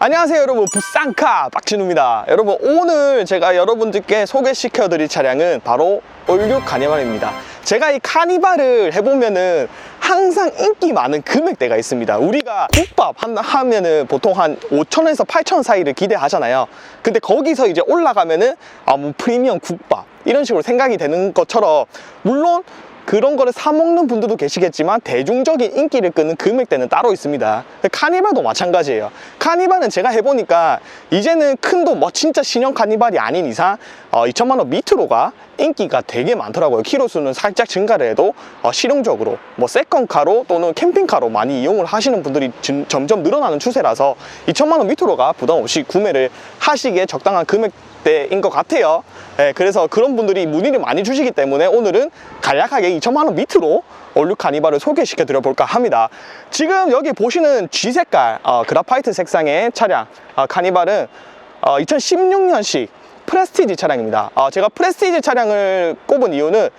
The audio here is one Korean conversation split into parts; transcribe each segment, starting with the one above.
안녕하세요 여러분. 부산카 박진우입니다. 여러분 오늘 제가 여러분들께 소개시켜 드릴 차량은 바로 올류 카니발입니다. 제가 이 카니발을 해보면은 항상 인기 많은 금액대가 있습니다. 우리가 국밥 한- 하면은 보통 한 5천원에서 8천원 사이를 기대하잖아요. 근데 거기서 이제 올라가면은 아 뭐 프리미엄 국밥 이런 식으로 생각이 되는 것처럼 물론 그런 거를 사 먹는 분들도 계시겠지만 대중적인 인기를 끄는 금액대는 따로 있습니다. 카니발도 마찬가지예요. 카니발은 제가 해보니까 이제는 큰 돈, 뭐 진짜 신형 카니발이 아닌 이상 어, 2천만 원 밑으로가 인기가 되게 많더라고요. 키로수는 살짝 증가를 해도 어, 실용적으로 뭐 세컨카로 또는 캠핑카로 많이 이용을 하시는 분들이 진- 점점 늘어나는 추세라서 2천만 원 밑으로가 부담 없이 구매를 하시기에 적당한 금액 대인 것 같아요. 예, 그래서 그런 분들이 문의를 많이 주시기 때문에 오늘은 간략하게 2천만 원 밑으로 올류 카니발을 소개시켜 드려 볼까 합니다. 지금 여기 보시는 G 색깔 어, 그라파이트 색상의 차량 어, 카니발은 2016년식 프레스티지 차량입니다. 어, 제가 프레스티지 차량을 꼽은 이유는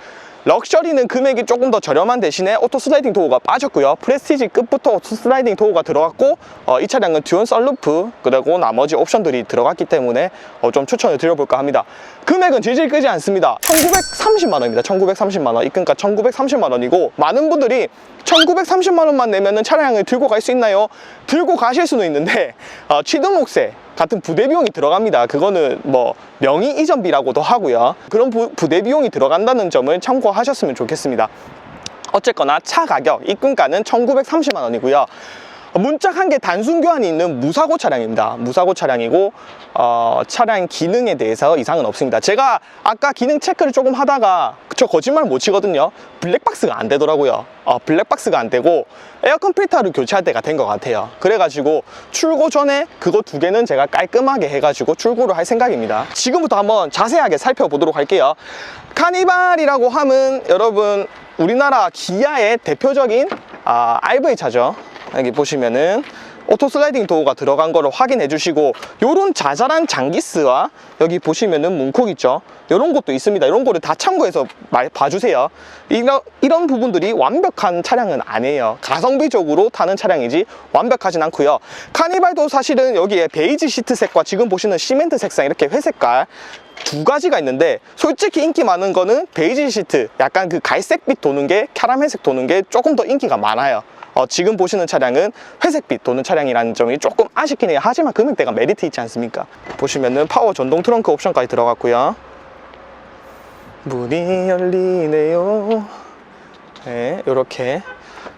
럭셔리는 금액이 조금 더 저렴한 대신에 오토 슬라이딩 도어가 빠졌고요. 프레스티지 끝부터 오토 슬라이딩 도어가 들어갔고 어, 이 차량은 듀얼 썬루프 그리고 나머지 옵션들이 들어갔기 때문에 어, 좀 추천을 드려볼까 합니다. 금액은 질질 끄지 않습니다. 1930만 원입니다. 1930만 원. 입금가 1930만 원이고 많은 분들이 1930만 원만 내면은 차량을 들고 갈 수 있나요? 들고 가실 수는 있는데 어, 취등록세 같은 부대 비용이 들어갑니다. 그거는 뭐 명의 이전비라고도 하고요. 그런 부, 부대 비용이 들어간다는 점을 참고하셨으면 좋겠습니다. 어쨌거나 차 가격 입금가는 1930만 원이고요. 문짝 한 개 단순 교환이 있는 무사고 차량입니다. 무사고 차량이고 어, 차량 기능에 대해서 이상은 없습니다. 제가 아까 기능 체크를 조금 하다가 저 거짓말 못 치거든요. 블랙박스가 안 되더라고요. 어, 블랙박스가 안 되고 에어컨 필터를 교체할 때가 된 것 같아요. 그래가지고 출고 전에 그거 두 개는 제가 깔끔하게 해가지고 출고를 할 생각입니다. 지금부터 한번 자세하게 살펴보도록 할게요. 카니발이라고 하면 여러분 우리나라 기아의 대표적인 아, RV 차죠. 여기 보시면은 오토 슬라이딩 도어가 들어간 거를 확인해 주시고 요런 자잘한 장기스와 여기 보시면은 문콕 있죠? 요런 것도 있습니다. 이런 거를 다 참고해서 말- 봐주세요. 이런, 이런 부분들이 완벽한 차량은 아니에요. 가성비적으로 타는 차량이지 완벽하진 않고요. 카니발도 사실은 여기에 베이지 시트색과 지금 보시는 시멘트 색상 이렇게 회색깔 두 가지가 있는데 솔직히 인기 많은 거는 베이지 시트 약간 그 갈색빛 도는 게 캐러멜색 도는 게 조금 더 인기가 많아요 어, 지금 보시는 차량은 회색빛 도는 차량이라는 점이 조금 아쉽긴 해요. 하지만 금액대가 메리트 있지 않습니까? 보시면은 파워 전동 트렁크 옵션까지 들어갔고요. 문이 열리네요. 네, 요렇게.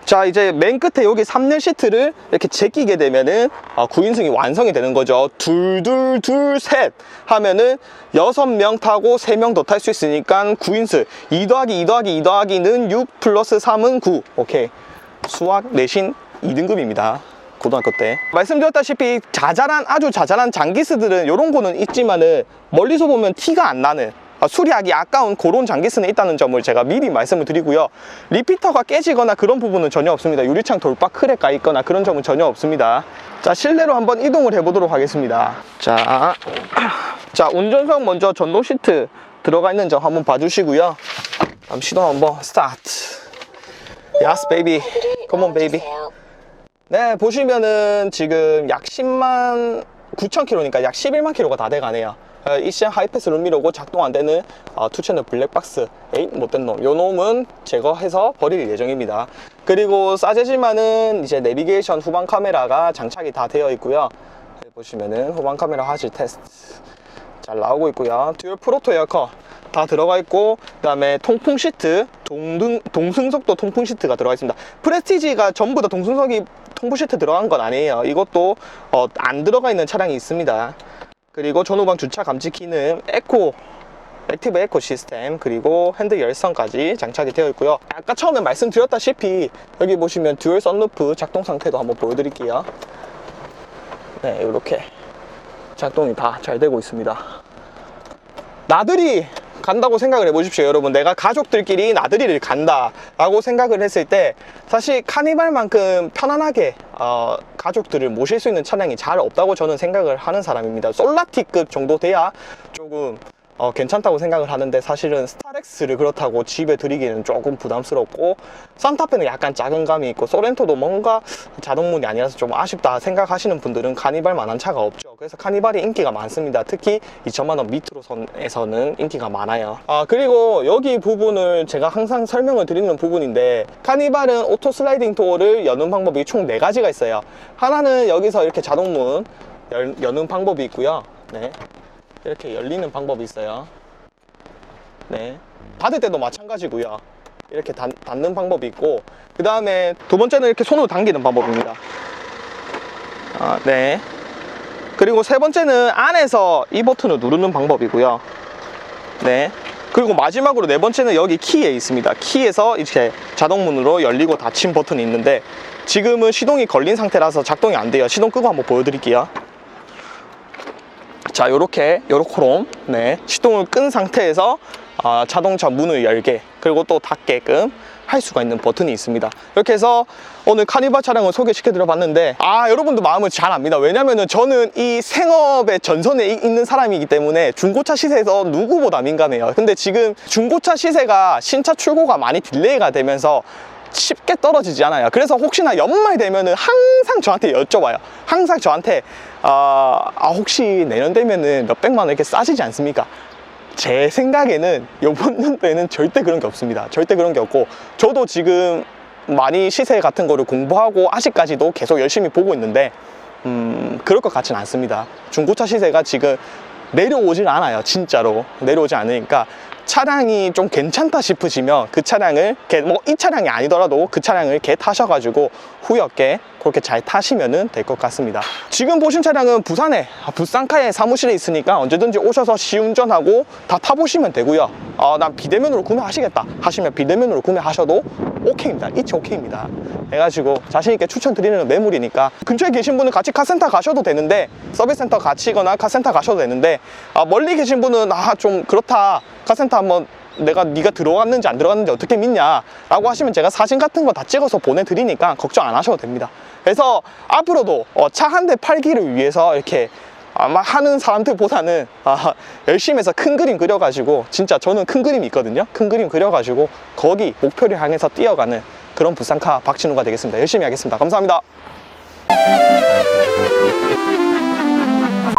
자 이제 맨 끝에 여기 3열 시트를 이렇게 제끼게 되면은 어, 9인승이 완성이 되는 거죠. 둘 둘 둘 셋 하면은 6명 타고 3명 더 탈 수 있으니까 9인승 2 더하기 2 더하기 2 더하기는 6 플러스 3은 9 오케이 수학 내신 2등급입니다. 고등학교 때. 말씀드렸다시피 자잘한 아주 자잘한 장기스들은 이런 거는 있지만은 멀리서 보면 티가 안 나는 아, 수리하기 아까운 그런 장기스는 있다는 점을 제가 미리 말씀을 드리고요. 리피터가 깨지거나 그런 부분은 전혀 없습니다. 유리창 돌파 크랙 가 있거나 그런 점은 전혀 없습니다. 자 실내로 한번 이동을 해 보도록 하겠습니다. 자, 자 운전석 먼저 전동 시트 들어가 있는 점 한번 봐주시고요. 시동 한번 스타트 Baby. Come on, baby. 네, 보시면은 지금 약 10만 9천 킬로니까 약 11만 킬로가 다 돼가네요. 어, 이시안 하이패스 룸미러고 작동 안 되는 어, 투채널 블랙박스 에이 못된 놈. 요 놈은 제거해서 버릴 예정입니다. 그리고 싸제지만은 이제 내비게이션 후방 카메라가 장착이 다 되어 있고요. 여기 보시면은 후방 카메라 화질 테스트 잘 나오고 있고요. 듀얼 프로토 에어컨 다 들어가 있고 그다음에 통풍 시트, 동등 동승석도 통풍 시트가 들어가 있습니다. 프레스티지가 전부 다 동승석이 통풍 시트 들어간 건 아니에요. 이것도 어, 안 들어가 있는 차량이 있습니다. 그리고 전후방 주차 감지 기능, 에코 액티브 에코 시스템 그리고 핸드 열선까지 장착이 되어 있고요. 아까 처음에 말씀드렸다시피 여기 보시면 듀얼 썬루프 작동 상태도 한번 보여드릴게요. 네, 이렇게 작동이 다 잘 되고 있습니다. 나들이 간다고 생각을 해보십시오 여러분. 내가 가족들끼리 나들이를 간다 라고 생각을 했을 때 사실 카니발만큼 편안하게 어, 가족들을 모실 수 있는 차량이 잘 없다고 저는 생각을 하는 사람입니다. 솔라티급 정도 돼야 조금 어, 괜찮다고 생각을 하는데 사실은 스타렉 RX를 그렇다고 집에 들이기는 조금 부담스럽고 산타페는 약간 작은 감이 있고 소렌토도 뭔가 자동문이 아니라서 좀 아쉽다 생각하시는 분들은 카니발 만한 차가 없죠 그래서 카니발이 인기가 많습니다 특히 2천만 원 밑으로 선에서는 인기가 많아요 아 그리고 여기 부분을 제가 항상 설명을 드리는 부분인데 카니발은 오토 슬라이딩 도어를 여는 방법이 총 4가지가 있어요 하나는 여기서 이렇게 자동문 열, 여는 방법이 있고요 네 이렇게 열리는 방법이 있어요 네. 닫을 때도 마찬가지고요. 이렇게 닫, 는 방법이 있고 그 다음에 두 번째는 이렇게 손으로 당기는 방법입니다. 아, 네. 그리고 세 번째는 안에서 이 버튼을 누르는 방법이고요. 네. 그리고 마지막으로 네 번째는 여기 키에 있습니다. 키에서 이렇게 자동문으로 열리고 닫힌 버튼이 있는데 지금은 시동이 걸린 상태라서 작동이 안 돼요. 시동 끄고 한번 보여드릴게요. 자, 요렇게, 요렇게롬, 네, 시동을 끈 상태에서 아, 자동차 문을 열게, 그리고 또 닫게끔 할 수가 있는 버튼이 있습니다. 이렇게 해서 오늘 카니발 차량을 소개시켜 드려 봤는데, 아, 여러분도 마음을 잘 압니다. 왜냐면은 저는 이 생업의 전선에 이- 있는 사람이기 때문에 중고차 시세에서 누구보다 민감해요. 근데 지금 중고차 시세가 신차 출고가 많이 딜레이가 되면서 쉽게 떨어지지 않아요. 그래서 혹시나 연말 되면은 항상 저한테 여쭤봐요. 항상 저한테 아, 아, 혹시 내년 되면은 몇 백만 원 이렇게 싸지지 않습니까? 제 생각에는 이번 연도에는 절대 그런 게 없습니다. 절대 그런 게 없고 저도 지금 많이 시세 같은 거를 공부하고 아직까지도 계속 열심히 보고 있는데 음, 그럴 것 같지는 않습니다. 중고차 시세가 지금 내려오질 않아요. 진짜로. 내려오지 않으니까 차량이 좀 괜찮다 싶으시면 그 차량을 뭐 이 차량이 아니더라도 그 차량을 개 타셔가지고 후엽게 그렇게 잘 타시면 될 것 같습니다. 지금 보신 차량은 부산에 아, 부산카에 사무실에 있으니까 언제든지 오셔서 시운전하고 다 타보시면 되고요. 어, 난 비대면으로 구매하시겠다 하시면 비대면으로 구매하셔도 오케이입니다. 이치 오케이입니다. 해가지고 자신있게 추천드리는 매물이니까 근처에 계신 분은 같이 카센터 가셔도 되는데 서비스 센터 가시거나 카센터 가셔도 되는데 아, 멀리 계신 분은 아 좀 그렇다 카센터 한번 내가 네가 들어갔는지 안 들어갔는지 어떻게 믿냐 라고 하시면 제가 사진 같은 거 다 찍어서 보내드리니까 걱정 안 하셔도 됩니다. 그래서 앞으로도 어, 차한 대 팔기를 위해서 이렇게 아마 하는 사람들보다는 아, 열심히 해서 큰 그림 그려가지고 진짜 저는 큰 그림이 있거든요. 큰 그림 그려가지고 거기 목표를 향해서 뛰어가는 그런 부산카 박진우가 되겠습니다. 열심히 하겠습니다. 감사합니다